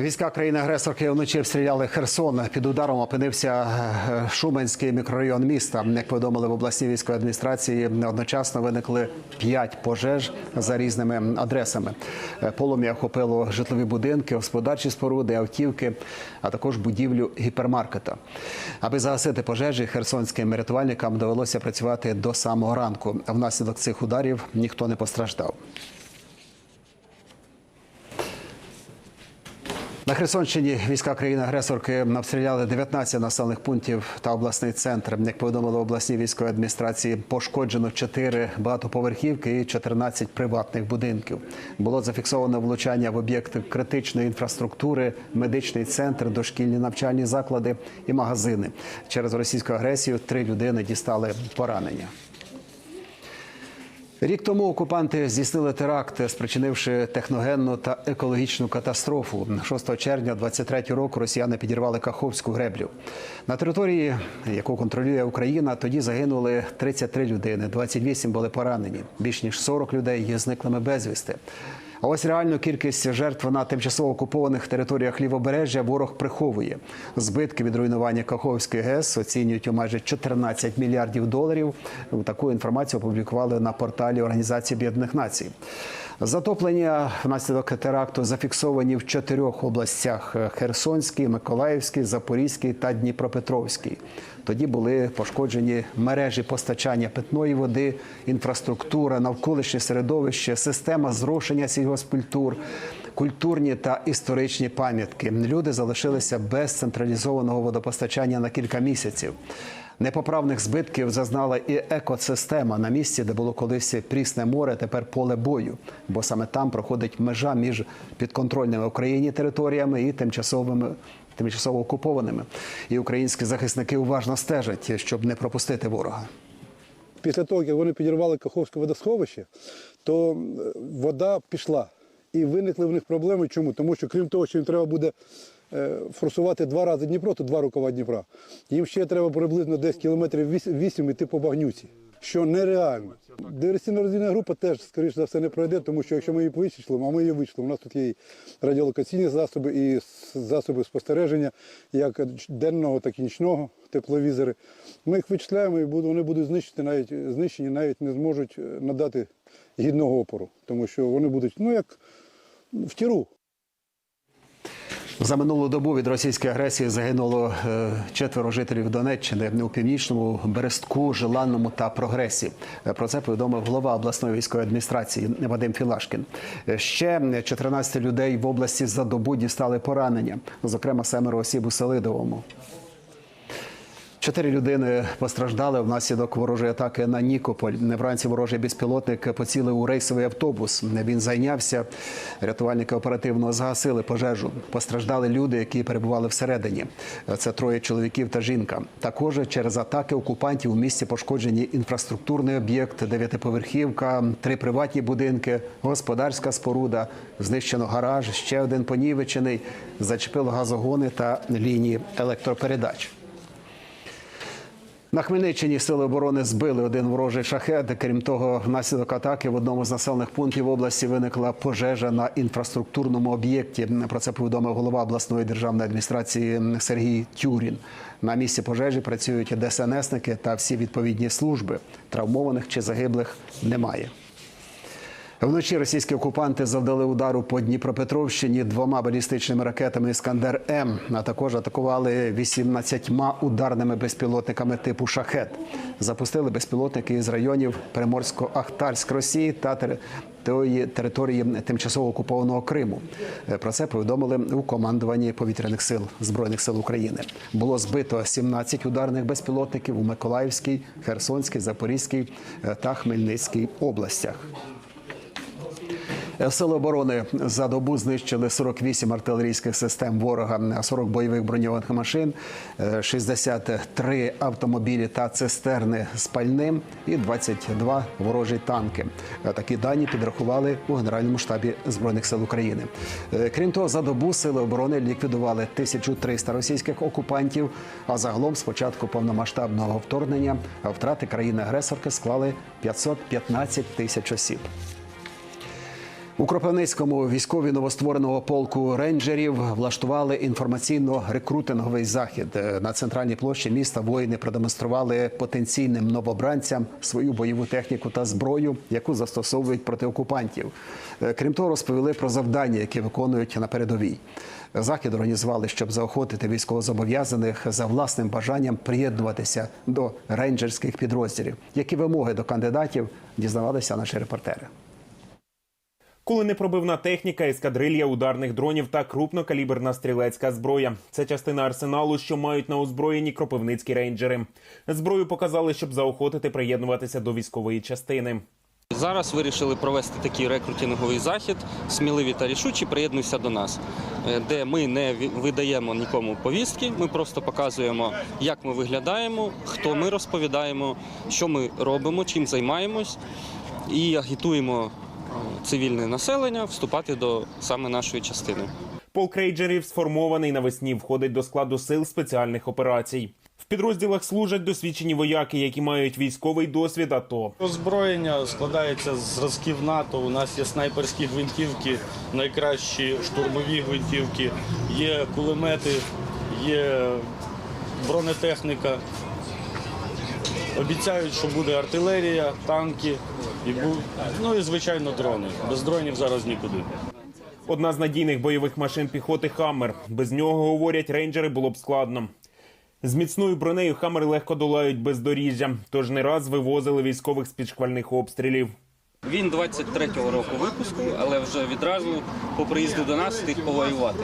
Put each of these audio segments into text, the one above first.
Війська країни-агресорки вночі обстріляли Херсон. Під ударом опинився е, Шуменський мікрорайон міста. Як повідомили в обласній військовій адміністрації, одночасно виникли п'ять пожеж за різними адресами. Е, Полум'я охопило житлові будинки, господарчі споруди, автівки, а також будівлю гіпермаркета. Аби загасити пожежі, херсонським рятувальникам довелося працювати до самого ранку. Внаслідок цих ударів ніхто не постраждав. На Херсонщині війська країни-агресорки обстріляли 19 населених пунктів та обласний центр. Як повідомили в обласній військовій адміністрації, пошкоджено 4 багатоповерхівки і 14 приватних будинків. Було зафіксовано влучання в об'єкти критичної інфраструктури, медичний центр, дошкільні навчальні заклади і магазини. Через російську агресію три людини дістали поранення. Рік тому окупанти здійснили теракт, спричинивши техногенну та екологічну катастрофу. 6 червня 23 року росіяни підірвали Каховську греблю. На території, яку контролює Україна, тоді загинули 33 людини, 28 були поранені. Більш ніж 40 людей є зниклими безвісти. А ось реальну кількість жертв на тимчасово окупованих територіях лівобережжя ворог приховує. Збитки від руйнування Каховської ГЕС оцінюють у майже 14 мільярдів доларів. Таку інформацію опублікували на порталі Організації Об'єднаних Націй. Затоплення внаслідок теракту зафіксовані в чотирьох областях: Херсонській, Миколаївській, Запорізькій та Дніпропетровській. Тоді були пошкоджені мережі постачання питної води, інфраструктура, навколишнє середовище, система зрошення сільгоспкультур, культурні та історичні пам'ятки. Люди залишилися без централізованого водопостачання на кілька місяців. Непоправних збитків зазнала і екосистема на місці, де було колись прісне море, тепер поле бою, бо саме там проходить межа між підконтрольними Україні територіями і тимчасовими. Тимчасово окупованими, і українські захисники уважно стежать, щоб не пропустити ворога. Після того, як вони підірвали Каховське водосховище, то е, вода пішла. І виникли в них проблеми. Чому? Тому що крім того, що їм треба буде е, форсувати два рази Дніпро, то два рукава Дніпра. Їм ще треба приблизно десь кілометрів 8 іти по багнюці, що нереально. Диверсійна розвідна група теж, скоріш за все, не пройде, тому що якщо ми її вичислимо, а ми її вичислимо, у нас тут є і радіолокаційні засоби, і засоби спостереження, як денного, так і нічного, тепловізори. Ми їх вичисляємо і вони будуть знищені, навіть знищені, навіть не зможуть е, надати гідного опору, тому що вони будуть, ну як в тіру. За минулу добу від російської агресії загинуло е, четверо жителів Донеччини у північному Берестку, Желанному та Прогресі. Е, Про це повідомив голова обласної військової адміністрації Вадим Філашкін. Е, Ще 14 людей в області за добу дістали поранення, зокрема семеро осіб у Селидовому. Чотири людини постраждали внаслідок ворожої атаки на Нікополь. Вранці ворожий безпілотник поцілив у рейсовий автобус. Він зайнявся. Рятувальники оперативно згасили пожежу. Постраждали люди, які перебували всередині. Це троє чоловіків та жінка. Також через атаки окупантів у місті пошкоджені інфраструктурний об'єкт, дев'ятиповерхівка, три приватні будинки, господарська споруда, знищено гараж, ще один понівечений, зачепило газогони та лінії електропередач. На Хмельниччині сили оборони збили один ворожий шахет. Крім того, внаслідок атаки в одному з населених пунктів області виникла пожежа на інфраструктурному об'єкті. Про це повідомив голова обласної державної адміністрації Сергій Тюрін. На місці пожежі працюють ДСНСники та всі відповідні служби. Травмованих чи загиблих немає. Вночі російські окупанти завдали удару по Дніпропетровщині двома балістичними ракетами Іскандер М, а також атакували 18 ударними безпілотниками типу Шахет. Запустили безпілотники із районів Приморсько-Ахтарськ Росії та території тимчасово окупованого Криму. Е, Про це повідомили у командуванні повітряних сил збройних сил України. Було збито 17 ударних безпілотників у Миколаївській, Херсонській, Запорізькій е, та Хмельницькій областях. Сили оборони за добу знищили 48 артилерійських систем ворога, 40 бойових броньованих машин, е, 63 автомобілі та цистерни з пальним і 22 ворожі танки. Е, Такі дані підрахували у Генеральному штабі збройних сил України. Е, Крім того, за добу сили оборони ліквідували 1300 російських окупантів. А загалом з початку повномасштабного вторгнення втрати країни-агресорки склали 515 тисяч осіб. У Кропивницькому військові новоствореного полку рейнджерів влаштували інформаційно-рекрутинговий захід. На центральній площі міста воїни продемонстрували потенційним новобранцям свою бойову техніку та зброю, яку застосовують проти окупантів. Е, Крім того, розповіли про завдання, які виконують на передовій. Захід організували, щоб заохотити військовозобов'язаних за власним бажанням приєднуватися до рейнджерських підрозділів. Які вимоги до кандидатів дізнавалися наші репортери. Куленепробивна техніка, ескадрилья ударних дронів та крупнокаліберна стрілецька зброя. Це частина арсеналу, що мають на озброєнні кропивницькі рейнджери. Зброю показали, щоб заохотити приєднуватися до військової частини. Зараз вирішили провести такий рекрутинговий захід. Сміливі та рішучі приєднуйся до нас, е, де ми не видаємо нікому повістки. Ми просто показуємо, як ми виглядаємо, хто ми розповідаємо, що ми робимо, чим займаємось, і агітуємо цивільне населення вступати до саме нашої частини. Полк рейнджерів сформований навесні, входить до складу сил спеціальних операцій. В підрозділах служать досвідчені вояки, які мають військовий досвід АТО. Озброєння складається з зразків НАТО. У нас є снайперські гвинтівки, найкращі штурмові гвинтівки, є кулемети, є бронетехніка. Обіцяють, що буде артилерія, танки і ну і звичайно дрони. Без дронів зараз нікуди. Одна з надійних бойових машин піхоти Хаммер. Без нього, говорять, рейнджери було б складно. З міцною бронею Хаммер легко долають бездоріжжя, тож не раз вивозили військових з під шквальних обстрілів. Він 23-го року випуску, але вже відразу по приїзду до нас встиг повоювати.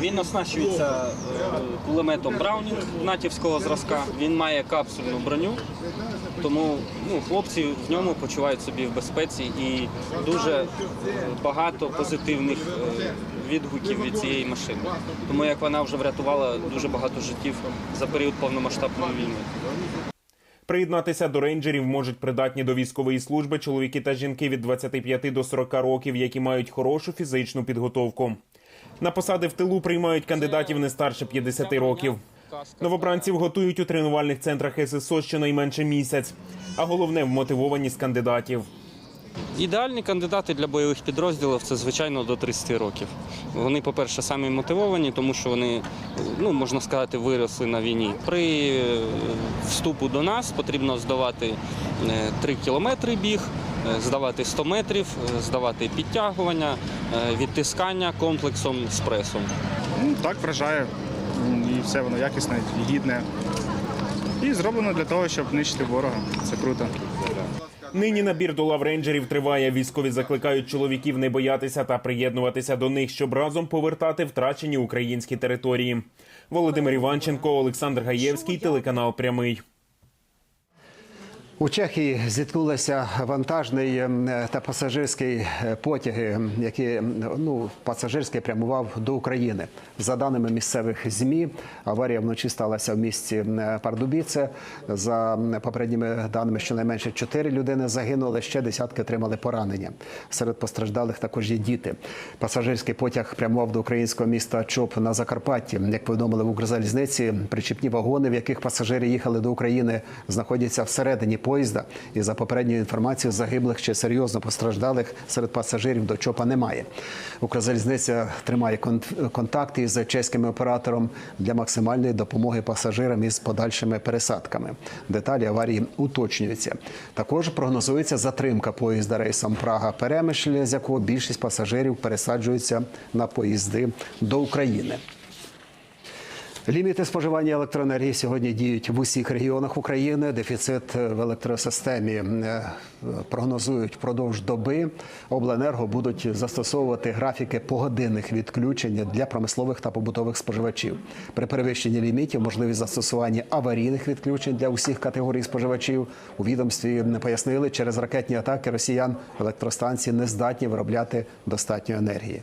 Він оснащується е, кулеметом Браунінг натівського зразка. Він має капсульну броню, тому ну, хлопці в ньому почувають собі в безпеці і дуже е, багато позитивних е, відгуків від цієї машини. Тому як вона вже врятувала дуже багато життів за період повномасштабної війни. Приєднатися до рейнджерів можуть придатні до військової служби чоловіки та жінки від 25 до 40 років, які мають хорошу фізичну підготовку. На посади в тилу приймають кандидатів не старше 50 років. Новобранців готують у тренувальних центрах ССО щонайменше місяць. А головне вмотивованість кандидатів. Ідеальні кандидати для бойових підрозділів це звичайно до 30 років. Вони, по-перше, самі мотивовані, тому що вони, ну можна сказати, виросли на війні. При е, вступу до нас потрібно здавати 3 кілометри біг, е, здавати 100 метрів, е, здавати підтягування, е, відтискання комплексом з пресом. Ну, так вражає. І все воно якісне гідне. І зроблено для того, щоб нищити ворога. Це круто. Нині набір до лаврейнджерів триває. Військові закликають чоловіків не боятися та приєднуватися до них, щоб разом повертати втрачені українські території. Володимир Іванченко, Олександр Гаєвський, телеканал Прямий. У Чехії зіткнулися вантажний ем, та пасажирський е, потяги, які ну пасажирський прямував до України. За даними місцевих змі, аварія вночі сталася в місті Пардубіце. За попередніми даними, щонайменше чотири людини загинули, ще десятки отримали поранення. Серед постраждалих також є діти. Пасажирський потяг прямував до українського міста Чоп на Закарпатті. Як повідомили в Укрзалізниці, причіпні вагони, в яких пасажири їхали до України, знаходяться всередині поїзда. І за попередньою інформацією, загиблих чи серйозно постраждалих серед пасажирів до ЧОПа немає. Укрзалізниця тримає кон- контакти із чеським оператором для максимальної допомоги пасажирам із подальшими пересадками. Деталі аварії уточнюються. Також прогнозується затримка поїзда рейсом Прага-Перемишль, з якого більшість пасажирів пересаджуються на поїзди до України. Ліміти споживання електроенергії сьогодні діють в усіх регіонах України. Дефіцит в електросистемі е, прогнозують впродовж доби. Обленерго будуть застосовувати графіки погодинних відключень для промислових та побутових споживачів. При перевищенні лімітів можливість застосування аварійних відключень для усіх категорій споживачів. У відомстві не пояснили, через ракетні атаки росіян електростанції не здатні виробляти достатньо енергії.